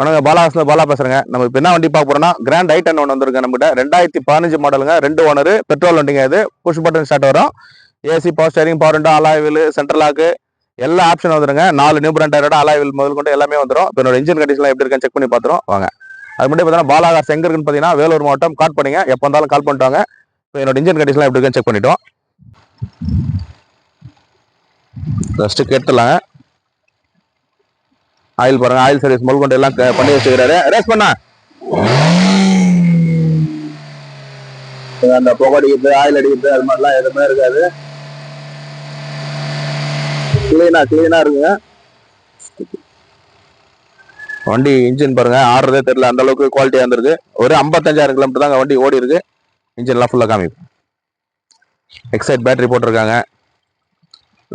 வணக்கம் பாலாஹாஸ்ல பாலா பேசுறேங்க. நம்ம இப்போ என்ன வண்டி பார்க்க போறோம்னா கிராண்ட் ஐ டென் ஒன்று வந்திருக்கு நம்மகிட்ட. ரெண்டாயிரத்தி பதினஞ்சு மாடலுங்க ரெண்டு ஓனர் பெட்ரோல் வண்டிங்க இது. புஷ் பட்டன் ஸ்டார்ட் வரும். AC power steering power window alloy central lock எல்லா ஆப்ஷன் வந்துருங்க. நாலு நியூ பிராண்ட் டயரோட அலாய் முதல் கொண்டு எல்லாமே வந்துடும் இப்போ என்னோட இன்ஜின் கண்டிஷன்லாம் எப்படி இருக்குன்னு செக் பண்ணி பார்த்துரும் வாங்க. அது மட்டும் பார்த்தீங்கன்னா பாலாகாஸ் எங்கே இருக்குன்னு பார்த்தீங்கன்னா வேலூர் மாவட்டம் கால் பண்ணிங்க எப்போ இருந்தாலும் கால் பண்ணிட்டு வாங்க. இப்போ என்னோட இன்ஜின் கண்டிஷன்லாம் எப்படி இருக்குன்னு செக் பண்ணிட்டோம். ஃபஸ்ட்டு கேட்டுலாங்க ஆயில் பாருங்க ஆயில் சர்வீஸ் முதல் கொண்டு எல்லாம் பண்ணி வச்சுக்கிறாரு. ரேஸ் பண்ணா. அந்த புகை அடிக்கிறது ஆயில் அடிக்கிறது அது மாதிரிலாம் எதுவுமே இருக்காது. கிளீனா கிளீனா இருக்குங்க வண்டி இன்ஜின் பாருங்க ஆடுறதே தெரியல அந்த அளவுக்கு குவாலிட்டியா இருந்திருக்கு. ஒரு ஐம்பத்தஞ்சாயிரம் கிலோமீட்டர் தாங்க வண்டி ஓடி இருக்கு. இன்ஜின் எல்லாம் ஃபுல்லா எக்ஸைட் பேட்டரி போட்டிருக்காங்க.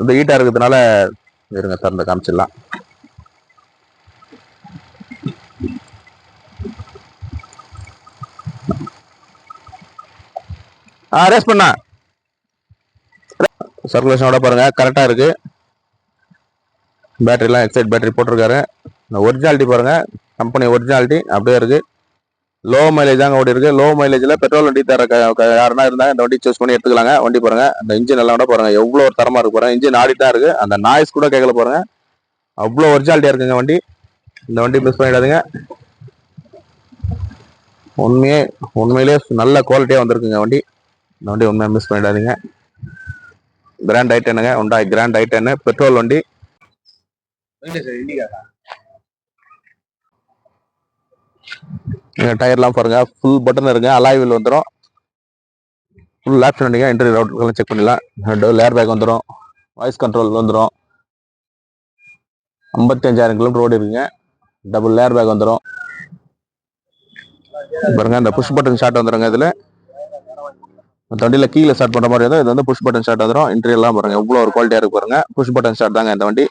இந்த ஹீட்டா இருக்கிறதுனால இருங்க திறந்து காமிச்சிடலாம். ரேஸ் பண்ணா. சர்க்குலேஷனோட பாருங்கள் கரெக்டாக இருக்குது பேட்டரிலாம் எக்ஸைட் பேட்டரி போட்டிருக்காரு. ஒரிஜினாலிட்டி பாருங்கள் கம்பெனி ஒரிஜினாலிட்டி அப்படியே இருக்குது லோ மைலேஜ் தாங்க ஓடி இருக்கு. லோ மைலேஜில் பெட்ரோல் வண்டி தர யாருன்னா இருந்தாங்க இந்த வண்டி சூஸ் பண்ணி எடுத்துக்கலாங்க. வண்டி பாருங்கள் அந்த இன்ஜின் எல்லாம் கூட பாருங்கள் எவ்வளோ ஒரு தரமாக இருக்கு பாருங்கள் இன்ஜின் ஆடிட்டு தான் இருக்குது அந்த நாய்ஸ் கூட கேட்கல பாருங்கள் அவ்வளோ ஒரிஜினாலிட்டியாக இருக்குங்க வண்டி. இந்த வண்டி மிஸ் பண்ணிடாதுங்க. உண்மையே உண்மையிலே நல்ல குவாலிட்டியாக வந்திருக்குங்க வண்டி. இந்த வண்டி உண்மையாக மிஸ் பண்ணிடாதீங்க கிராண்ட் ஐட்டனுங்க உண்டாய் கிராண்ட் ஐட்டனு பெட்ரோல் வண்டி. டயர்லாம் பாருங்க. ஃபுல் பட்டன் இருங்க அலாய் வீல் வந்துடும் ஃபுல் லேப் வண்டிங்க இன்டர்வியூ ரவுட்லாம் செக் பண்ணிடலாம். லேர் பேக் வந்துடும் வாய்ஸ் கண்ட்ரோல் வந்துடும் ஐம்பத்தஞ்சாயிரம் கிலோமீட்டர் ஓடி இருக்குங்க. டபுள் லேர் பேக் வந்துடும் பாருங்க இந்த புஷ் பட்டன் ஷாட் வந்துருங்க இதில். மற்ற கீழே ஸ்டார்ட் பண்ணுற மாதிரி இருந்தால் இது வந்து புஷ் பட்டன் ஸ்டார்ட் வந்துடும் இன்டீரியர் பாருங்க. எவ்வளோ ஒரு குவாலிட்டியாக இருக்கு பாருங்க. புஷ் பட்டன் ஸ்டார்ட் தாங்க இந்த வண்டி.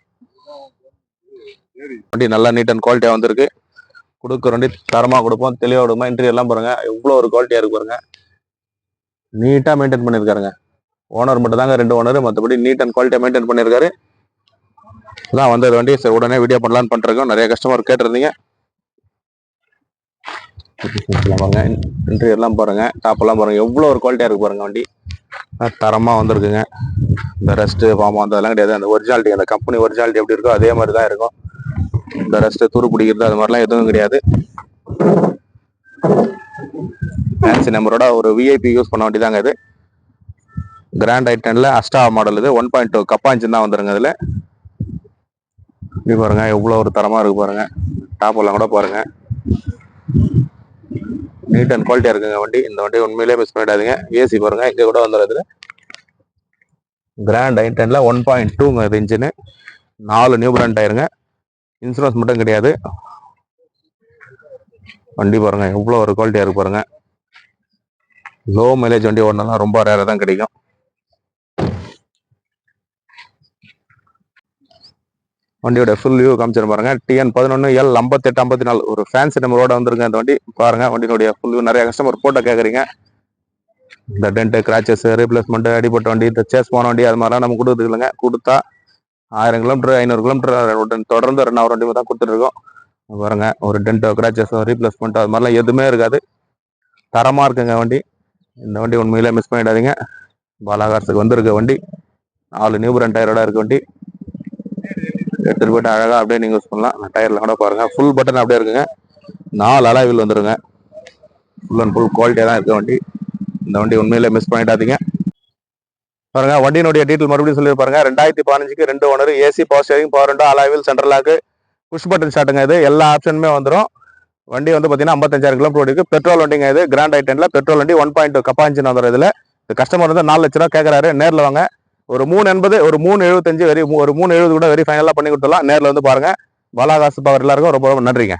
வண்டி நல்லா நீட் அண்ட் குவாலிட்டியாக வந்திருக்கு. கொடுக்குற வண்டி தரமாக கொடுப்போம். தெளிவாக கொடுப்போம் இன்ட்ரியெல்லாம் எல்லாம் பாருங்க. எவ்வளோ ஒரு குவாலிட்டியாக இருக்கு பாருங்க. நீட்டாக மெயின்டைன் பண்ணியிருக்காருங்க. ஓனர் மட்டும் தாங்க ரெண்டு ஓனர் மற்றபடி நீட் அண்ட் குவாலிட்டியாக மெயின்டைன் பண்ணியிருக்காரு. இதான் வந்தது வண்டி. சரி உடனே வீடியோ பண்ணலான்னு பண்ணுறோம் நிறைய கஸ்டமர் கேட்டிருந்தீங்க. பாருங்க. இன்டீரியர்லாம் பாருங்க. டாப்பெல்லாம் பாருங்க. எவ்வளோ ஒரு குவாலிட்டியாக இருக்கு பாருங்க வண்டி. தரமாக வந்திருக்குங்க. இந்த ரெஸ்ட்டு ஃபார்ம் வந்ததெல்லாம் கிடையாது. அந்த ஒரிஜினாலிட்டி அந்த கம்பெனி ஒரிஜினாலிட்டி எப்படி இருக்கோ அதே மாதிரி தான் இருக்கும். இந்த ரெஸ்ட்டு துரு பிடிக்கிறது அது மாதிரிலாம் எதுவும் கிடையாது. ஃபேன்சி நம்பரோட ஒரு விஐபி யூஸ் பண்ண வேண்டியதாங்க இது. கிராண்ட் ஐட்டனில் அஸ்டா மாடல் இது. ஒன் பாயிண்ட் டூ கப்பாஞ்சின் தான் வந்துருங்க இதில். இப்படி பாருங்க. எவ்வளோ ஒரு தரமாக இருக்கு பாருங்க. டாப்பெல்லாம் கூட பாருங்க. நீட் அண்ட் குவாலிட்டியா இருக்குங்க வண்டி. இந்த வண்டி உண்மையிலே மிஸ் பண்ணிடாதீங்க. ஏசி பாருங்க இங்க கூட வந்துடுறது கிராண்ட் ஐ டென்ல ஒன் பாயிண்ட் டூங்க இது நாலு நியூ பிராண்ட் ஆயிருங்க. இன்சூரன்ஸ் மட்டும் கிடையாது. வண்டி பாருங்க எவ்வளோ ஒரு குவாலிட்டியா இருக்கு பாருங்க. லோ மைலேஜ் வண்டி ஓடனாலும் ரொம்ப ரேராக தான் கிடைக்கும். வண்டியோட ஃபுல் வியூ காமிச்சிரு பாருங்க. டிஎன் பதினொன்று எல் ஐம்பத்தெட்டு ஐம்பத்தி நாலு ஒரு ஃபேன்சி நம்பரோட வந்துருங்க அந்த வண்டி. பாருங்க வண்டியினுடைய ஃபுல் வியூ நிறைய கஸ்டமர் போட்டோ கேட்குறீங்க இந்த டென்ட் கிராச்சஸ் ரீப்ளேஸ்மெண்ட் அடிப்பட்ட வண்டி இந்த சேஸ் போன வண்டி அது மாதிரிலாம் நம்ம கொடுக்குறது இல்லைங்க. கொடுத்தா ஆயிரம் கிலோமீட்டர் ஐநூறு கிலோமீட்டர் தொடர்ந்து ரெண்டாயிரம் வண்டி தான் கொடுத்துருக்கோம் பாருங்க ஒரு டென்ட் கிராச்சஸ் ரீப்ளேஸ்மெண்ட் அது மாதிரிலாம் எதுவுமே இருக்காது. தரமாக இருக்குங்க வண்டி. இந்த வண்டி உண்மையிலே மிஸ் பண்ணிடாதீங்க. பாலாகாரத்துக்கு வந்திருக்க வண்டி. நாலு நியூ பிராண்ட் டயரோட இருக்க வண்டி. எடுத்துட்டு போயிட்டு அழகா அப்படியே நீங்க யூஸ் பண்ணலாம் டயர்ல கூட பாருங்க. ஃபுல் பட்டன் அப்படியே இருக்குங்க. நாலு அலாவில் வந்துருங்க. ஃபுல் அண்ட் ஃபுல் குவாலிட்டியா தான் இருக்க வண்டி. இந்த வண்டி உண்மையிலே மிஸ் பண்ணிடாதீங்க. பாருங்க வண்டியினுடைய டீட்டெயில் மறுபடியும் சொல்லி பாருங்க. ரெண்டாயிரத்தி பதினஞ்சுக்கு ரெண்டு owner AC power steering power ரெண்டு அலாவில் சென்ட்ரல் லாக்கு புஷ் பட்டன் ஸ்டார்ட்டுங்க இது. எல்லா ஆப்ஷனுமே வந்துடும் வண்டி வந்து பார்த்தீங்கன்னா ஐம்பத்தஞ்சாயிரம் கிலோமீட்டர் இருக்குது பெட்ரோல் வண்டிங்க இது. கிராண்ட் ஐட்டனில் பெட்ரோல் வண்டி ஒன் பாயிண்ட் டூ கப்பாஞ்சின் வந்துடும் இதுல. கஸ்டமர் வந்து நாலு லட்ச ரூபா கேட்குறாரு நேரில் வாங்க. ஒரு மூணு எண்பது ஒரு மூணு எழுபத்தஞ்சு வரி ஒரு மூணு எழுபது கூட வெரி ஃபைனலாக பண்ணி கொடுத்துடலாம். நேரில் வந்து பாருங்கள் பாலாகாசு பவர் எல்லாருக்கும் ரொம்ப ரொம்ப நன்றிங்க.